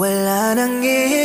Wala nang hihigit